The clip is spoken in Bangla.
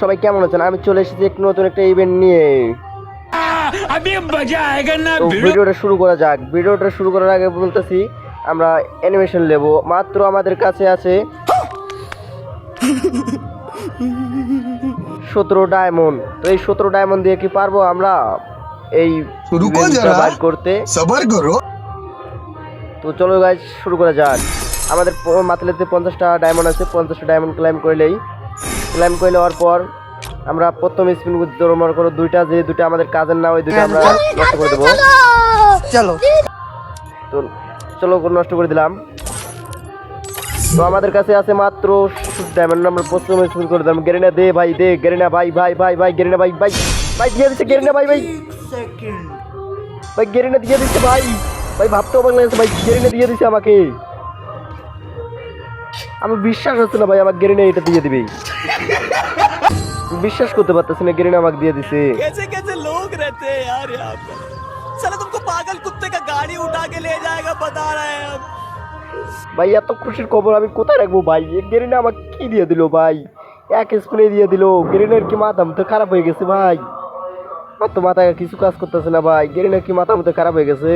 সবাই কেমন আছেন? আমি চলে এসেছি এক নতুন একটা ইভেন্ট নিয়ে। ভিডিওটা শুরু করা যাক। ভিডিওটা শুরু করার আগে বলতেছি আমরা অ্যানিমেশন নেব। মাত্র আমাদের কাছে আছে সতেরো ডায়মন্ড তো এই সতেরো ডায়মন্ড দিয়ে কি পারব আমরা? এই করতে। তো চলো গাছ শুরু করা যাক। আমাদের মাতলাতে পঞ্চাশটা ডায়মন্ড আছে পঞ্চাশটা ডায়মন্ড ক্লাইম করলেই ক্লাইম করে নেওয়ার পর আমরা প্রথম স্পিন মনে করো দুইটা যে দুইটা আমাদের কাজের না ওই দুইটা আমরা নষ্ট করে দেবো। চলো তো চলো নষ্ট করে দিলাম। তো আমাদের কাছে আছে মাত্র ডায়মন্ড আমরা প্রথম স্পিন করে দিলাম। গেরিনা দে ভাই দে গেরিনা ভাই ভাই ভাই ভাই গেরিনা ভাই ভাই ভাই দিয়ে দিচ্ছে গেরিনা ভাই ভাই। ভাই গেরিনা দিয়ে দিচ্ছে ভাই। ভাই ভাবতেও পারলাম না ভাই গেরিনা দিয়ে দিচ্ছে আমাকে। আমার বিশ্বাস হচ্ছে না ভাই আমার গেরিনা এটা দিয়ে দিবে বিশ্বাস করতে পারতেছি না গেরিনা আমাকে দিয়ে দিছে कैसे कैसे लोग रहते हैं यार यहाँ पर साला तुमको पागल कुत्ते का गाड़ी उठा के ले जाएगा बता रहे हैं हम ভাই এত খুশির খবর আমি কোথায় রাখবো ভাই এই গেরিনা আমাকে কি দিয়ে দিল ভাই এক স্প্রে দিয়ে দিল গেরিনার কি মাথা মতো খারাপ হয়ে গেছে ভাই আমার তো মাথায় কিছু কাজ করতেছে না ভাই গেরিনার কি মাথা মতো খারাপ হয়ে গেছে